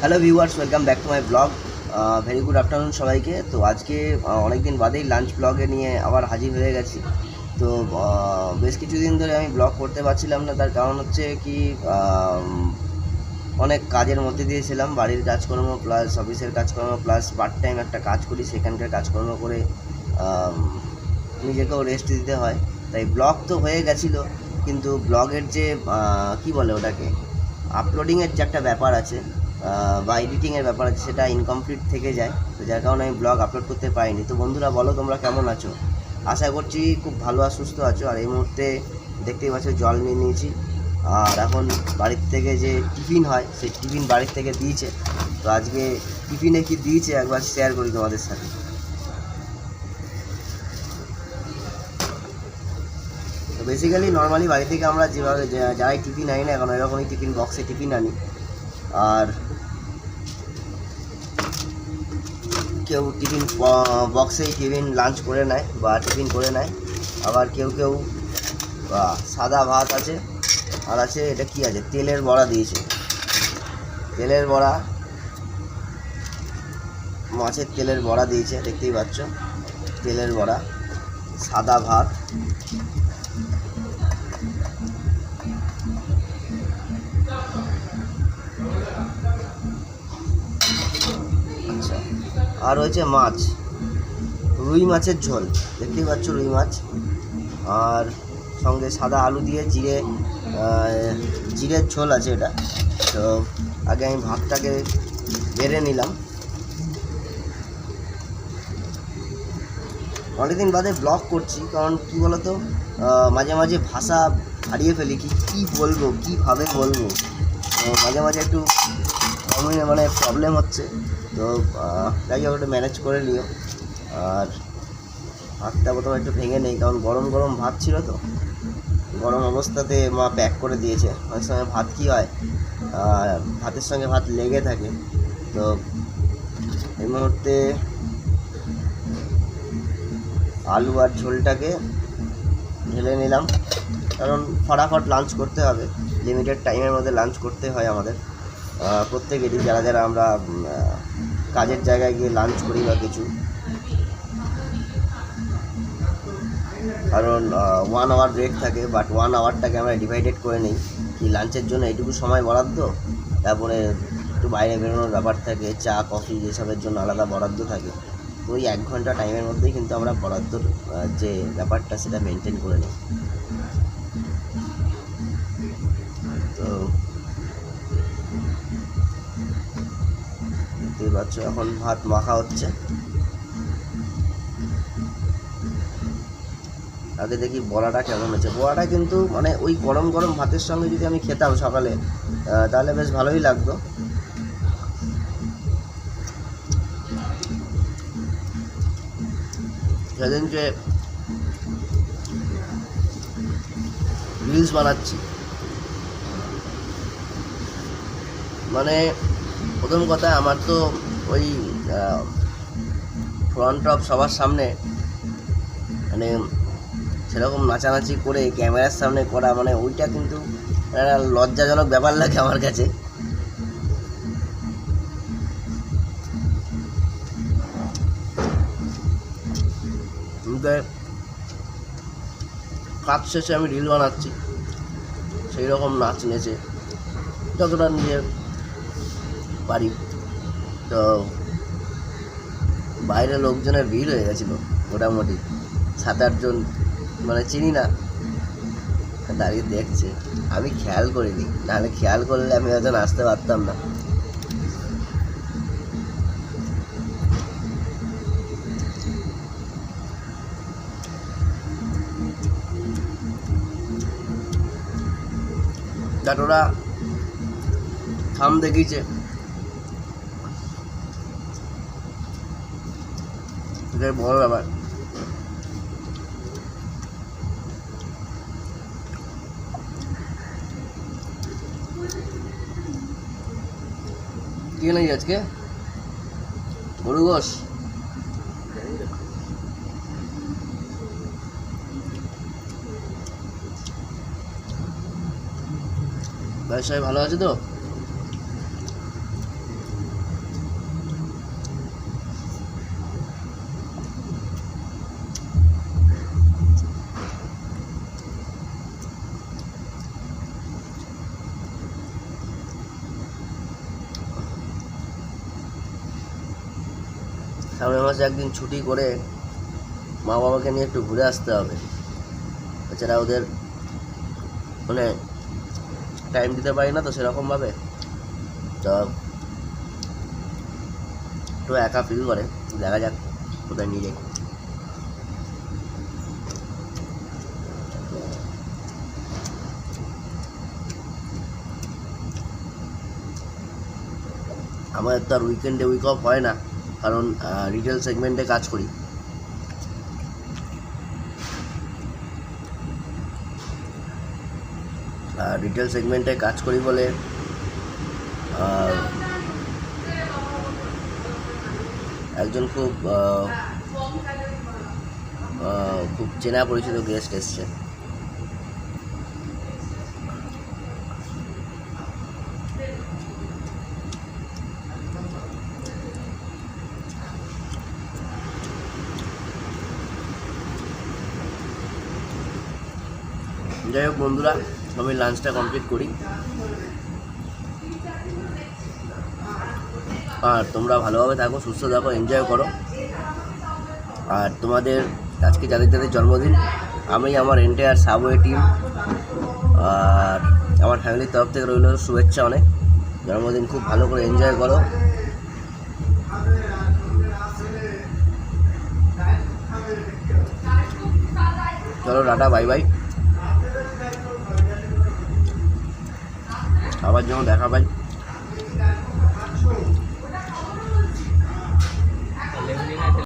Hello viewers welcome back to my blog very good afternoon সবাইকে। তো আজকে অনেক দিন বাদেই লাঞ্চ ব্লগে নিয়ে আবার হাজির হয়ে গেছি। তো আহ, বেশ কিছুদিন ধরে আমি ব্লগ করতে পারছিলাম না। তার কারণ হচ্ছে কি অনেক কাজের মধ্যে দিয়েছিলাম। বাড়ির কাজকর্ম প্লাস অফিসের কাজকর্ম প্লাস পার্ট টাইম একটা কাজ করি সেখানকার কাজকর্ম করে নিজেকেও রেস্ট দিতে হয়। তাই ব্লগ তো হয়ে গেছিল কিন্তু ব্লগের যে আহ, কি বলে ওটাকে আপলোডিংয়ের যে একটা ব্যাপার আছে বা এডিটিংয়ের ব্যাপার আছে, সেটা ইনকমপ্লিট থেকে যায়। তো যার কারণে আমি ব্লগ আপলোড করতে পারিনি। তো বন্ধুরা, বলো তোমরা কেমন আছো? আশা করছি খুব ভালো আর সুস্থ আছো। আর এই মুহূর্তে দেখতেই পাচ্ছ, জল নিয়ে নিয়েছি। আর এখন বাড়ির থেকে যে টিফিন হয়, সেই টিফিন বাড়ির থেকে দিয়েছে। তো আজকে টিফিনে কি দিয়েছে একবার শেয়ার করি তোমাদের সাথে। তো বেসিক্যালি নর্মালি বাড়ি থেকে আমরা যেভাবে যারাই টিফিন আনি না এখন এরকমই টিফিন বক্সে টিফিন আনি। আর কেউ টিফিন বক্সেই টিফিন লাঞ্চ করে নেয় বা টিফিন করে নেয়। আবার কেউ কেউ সাদা ভাত আছে। আর আছে, এটা কি আছে? তেলের বড়া দিয়েছে। তেলের বড়া, মাছের তেলের বড়া দিয়েছে, দেখতেই পাচ্ছ। তেলের বড়া, সাদা ভাত। আর রয়েছে মাছ, রুই মাছের ঝোল, দেখতেই পাচ্ছ রুই মাছ। আর সঙ্গে সাদা আলু দিয়ে জিরে জিরের ঝোল আছে এটা। তো আগে আমি ভাতটাকে বেড়ে নিলাম। অনেকদিন বাদে ব্লগ করছি, কারণ কী বলতো মাঝে মাঝে ভাষা হারিয়ে ফেলি, কি, কী বলব, কীভাবে বলব। মাঝে মাঝে একটু আমি মানে প্রবলেম হচ্ছে। তো যাই হোক, একটু ম্যানেজ করে নিও। আর ভাতটা প্রথমে একটু ভেঙে নেই, কারণ গরম গরম ভাত ছিল তো। গরম অবস্থাতে মা প্যাক করে দিয়েছে। অনেক সময় ভাত কী হয় ভাতের সঙ্গে ভাত লেগে থাকে। তো, এই মুহূর্তে আলু আর ঝোলটাকে ঢেলে নিলাম। কারণ ফটাফট লাঞ্চ করতে হবে। লিমিটেড টাইমের মধ্যে লাঞ্চ করতে হয় আমাদের। প্রত্যেকেরই যারা যারা আমরা কাজের জায়গায় গিয়ে লাঞ্চ করি বা কিছু। কারণ ওয়ান আওয়ার ব্রেক থাকে বাট ওয়ান আওয়ারটাকে আমরা ডিভাইডেড করে নিই। কি লাঞ্চের জন্য এইটুকু সময় বরাদ্দ? তারপরে একটু বাইরে বেরোনোর ব্যাপার থাকে, চা কফি এসবের জন্য আলাদা বরাদ্দ থাকে। তো ওই এক ঘণ্টা টাইমের মধ্যেই কিন্তু আমরা বরাদ্দর যে ব্যাপারটা সেটা মেনটেন করে নিই। তো দেখতেই পাচ্ছ এখন ভাত মাখা হচ্ছে। আগে দেখি বড়াটা কেমন হচ্ছে বড়াটা কিন্তু মানে ওই গরম গরম ভাতের সঙ্গে যদি আমি খেতাম সকালে তাহলে বেশ ভালোই লাগতো। সেদিনকে রিলস বানাচ্ছি। মানে প্রথম কথা, আমার তো ওই ফ্রন্ট অফ সবার সামনে মানে সেরকম নাচানাচি করে ক্যামেরার সামনে করা মানে ওইটা কিন্তু একটা লজ্জাজনক ব্যাপার লাগে আমার কাছে। কাজ শেষে আমি রিল বানাচ্ছি সেই রকম নাচ নেচে, যতটা নিজে পারি তো বাইরে লোকজনের ভিড় হয়ে গেছিল, মোটামুটি। সাত আটজন মানে চিনি না। দাঁড়িয়ে দেখছে। আমি খেয়াল করিনি। নাহলে খেয়াল করলে আমি হয়তো আসতে পারতাম না। ওরা থাম দেখিয়েছে। এটাই বড় ব্যাপার কি নেই আজকে গরু গোস ব্যবসায় ভালো আছে তো? সামনের মাসে একদিন ছুটি করে মা বাবাকে নিয়ে একটু ঘুরে আসতে হবে। এছাড়া ওদের মানে টাইম দিতে পারি না তো সেরকমভাবে। তো একটু একা ফিল করে, দেখা যাক কোথায় নিয়ে যাই। আমাদের তো আর উইকেন্ডে উইক অফ হয় না। কারণ রিটেল সেগমেন্টে কাজ করি। রিটেল সেগমেন্টে কাজ করি বলে একজন খুব খুব চেনা পরিচিত গেস্ট এসছে যাই হোক বন্ধুরা, আমি লাঞ্চটা কমপ্লিট করি। আর তোমরা ভালোভাবে থাকো, সুস্থ থাকো এনজয় করো। আর তোমাদের আজকে যাদের যাদের জন্মদিন, আমি, আমার এন্টায়ার সাবওয়ে টিম আর আমার ফ্যামিলির তরফ থেকে রইল শুভেচ্ছা অনেক। জন্মদিন খুব ভালো করে এনজয় করো। চলো টাটা বাই বাই আবার যেন দেখা পাই।